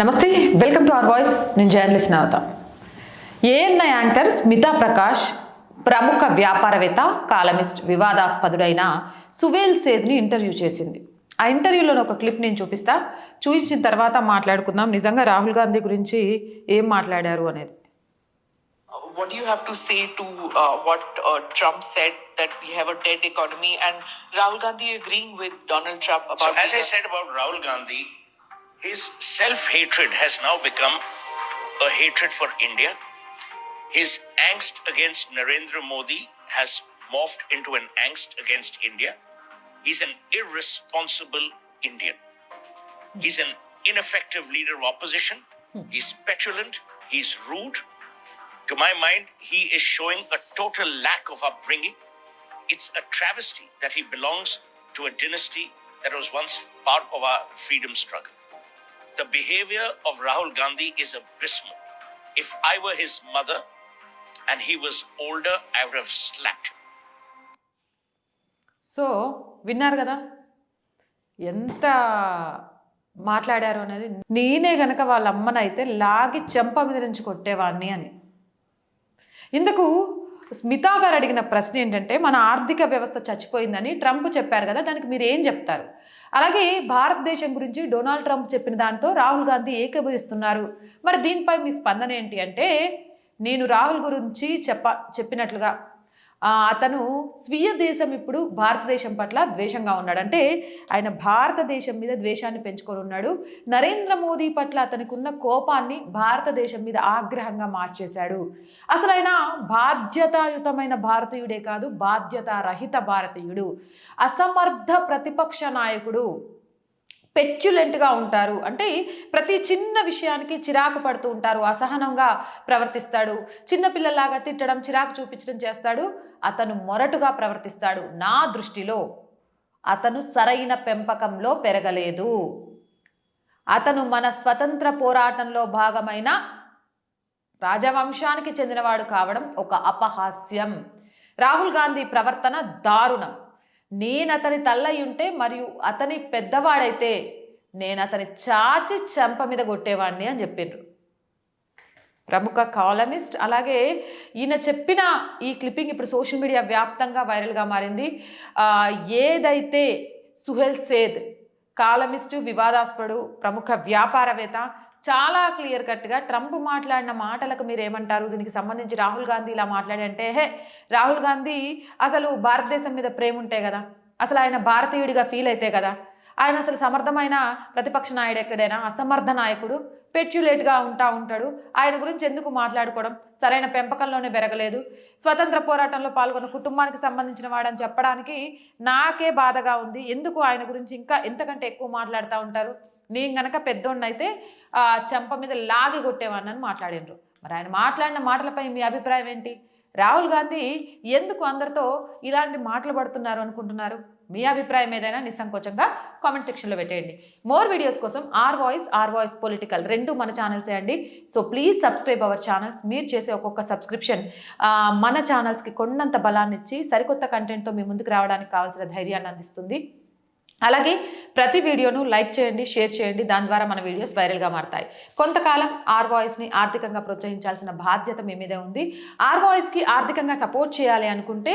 నమస్తే welcome to our voice. నేను journalist Navatha. ANI anchor Smita Prakash ప్రముఖ వ్యాపారవేత్త కాలమిస్ట్ వివాదాస్పదుడైన సువేల్ సేద్ని ఇంటర్వ్యూ చేసింది. ఆ ఇంటర్వ్యూలో ఒక క్లిప్ నేను చూపిస్తా. చూసిన తర్వాత మాట్లాడుకుందాం. నిజంగా రాహుల్ గాంధీ గురించి ఏం మాట్లాడారు అనేది. What do you have to say to uh, what uh, Trump said that we have a dead economy and Rahul Gandhi agreeing with Donald Trump about? So, as I said about Rahul Gandhi, his self hatred has now become a hatred for India. His angst against Narendra Modi has morphed into an angst against India. He's an irresponsible Indian. He's an ineffective leader of opposition. He's petulant. He's rude. To my mind, he is showing a total lack of upbringing. It's a travesty that he belongs to a dynasty that was once part of our freedom struggle. The behavior of Rahul Gandhi is abysmal. If I were his mother and he was older, I would have slapped him. So విన్నారు కదా ఎంత మాట్లాడారు అనేది నేనే గనక వాళ్ళ అమ్మనైతే లాగి చెంప మీద కొట్టేవాడిని అని ఇందుకు స్మితా గారు అడిగిన ప్రశ్న ఏంటంటే మన ఆర్థిక వ్యవస్థ చచ్చిపోయిందని ట్రంప్ చెప్పారు కదా దానికి మీరు ఏం చెప్తారు? అలాగే భారతదేశం గురించి డొనాల్డ్ ట్రంప్ చెప్పిన దాంతో రాహుల్ గాంధీ ఏకీభవిస్తున్నారు. మరి దీనిపై మీ స్పందన ఏంటి అంటే నేను రాహుల్ గురించి చెప్ప చెప్పినట్లుగా అతను స్వీయ దేశం ఇప్పుడు భారతదేశం పట్ల ద్వేషంగా ఉన్నాడు. అంటే ఆయన భారతదేశం మీద ద్వేషాన్ని పెంచుకొని ఉన్నాడు. నరేంద్ర మోదీ పట్ల అతనికి ఉన్న కోపాన్ని భారతదేశం మీద ఆగ్రహంగా మార్చేశాడు. అసలు ఆయన బాధ్యతాయుతమైన భారతీయుడే కాదు బాధ్యత రహిత భారతీయుడు. అసమర్థ ప్రతిపక్ష నాయకుడు. పెచ్యులెంట్గా ఉంటారు. అంటే ప్రతి చిన్న విషయానికి చిరాకు పడుతూ ఉంటారు. అసహనంగా ప్రవర్తిస్తాడు. చిన్నపిల్లలాగా తిట్టడం చిరాకు చూపించడం చేస్తాడు. అతను మొరటుగా ప్రవర్తిస్తాడు. నా దృష్టిలో అతను సరైన పెంపకంలో పెరగలేదు. అతను మన స్వతంత్ర పోరాటంలో భాగమైన రాజవంశానికి చెందినవాడు కావడం ఒక అపహాస్యం. రాహుల్ గాంధీ ప్రవర్తన దారుణం. నేను అతని తల్లయి ఉంటే మరియు అతని పెద్దవాడైతే నేను అతని చాచి చెంప మీద కొట్టేవాడిని అని చెప్పిండ్రు. ప్రముఖ కాలమిస్ట్. అలాగే ఈయన చెప్పిన ఈ క్లిప్పింగ్ ఇప్పుడు సోషల్ మీడియా వ్యాప్తంగా వైరల్గా మారింది. ఏదైతే సుహెల్ సేద్ కాలమిస్టు వివాదాస్పడు ప్రముఖ వ్యాపారవేత్త చాలా క్లియర్ కట్గా ట్రంప్ మాట్లాడిన మాటలకు మీరు ఏమంటారు దీనికి సంబంధించి రాహుల్ గాంధీ ఇలా మాట్లాడంటే హే రాహుల్ గాంధీ అసలు భారతదేశం మీద ప్రేమ ఉంటే కదా? అసలు ఆయన భారతీయుడిగా ఫీల్ అయితే కదా? ఆయన అసలు సమర్థమైన ప్రతిపక్ష నాయుడు ఎక్కడైనా? అసమర్థ నాయకుడు? పెట్యులేట్గా ఉంటా ఉంటాడు. ఆయన గురించి ఎందుకు మాట్లాడుకోవడం? సరైన పెంపకంలోనే పెరగలేదు స్వతంత్ర పోరాటంలో పాల్గొన్న కుటుంబానికి సంబంధించిన వాడని చెప్పడానికి నాకే బాధగా ఉంది. ఎందుకు ఆయన గురించి ఇంకా ఎంతకంటే ఎక్కువ మాట్లాడుతూ ఉంటారు? నేను గనక పెద్దోన్నైతే చెంప మీద లాగి కొట్టేవాడిని మాట్లాడినరు మరి ఆయన మాట్లాడిన మాటలపై మీ అభిప్రాయం ఏంటి? రాహుల్ గాంధీ ఎందుకు అందరితో ఇలాంటి మాటలు పడుతున్నారు అనుకుంటున్నారు? మీ అభిప్రాయం ఏదైనా నిస్సంకోచంగా కామెంట్ సెక్షన్లో పెట్టేయండి. మోర్ వీడియోస్ కోసం our voice our voice political రెండు మన ఛానల్సే అండి. So please subscribe our channels మీరు చేసే ఒక్కొక్క సబ్స్క్రిప్షన్ మన ఛానల్స్కి కొండంత బలాన్ని ఇచ్చి సరికొత్త కంటెంట్తో మీ ముందుకు రావడానికి కావాల్సిన ధైర్యాన్ని అందిస్తుంది. అలాగే ప్రతి వీడియోను లైక్ చేయండి షేర్ చేయండి. దాని ద్వారా మన వీడియోస్ వైరల్గా మారతాయి. కొంతకాలం ఆర్ వాయిస్ని ఆర్థికంగా ప్రోత్సహించాల్సిన బాధ్యత మీ మీదే ఉంది. ఆర్ వాయిస్కి ఆర్థికంగా సపోర్ట్ చేయాలి అనుకుంటే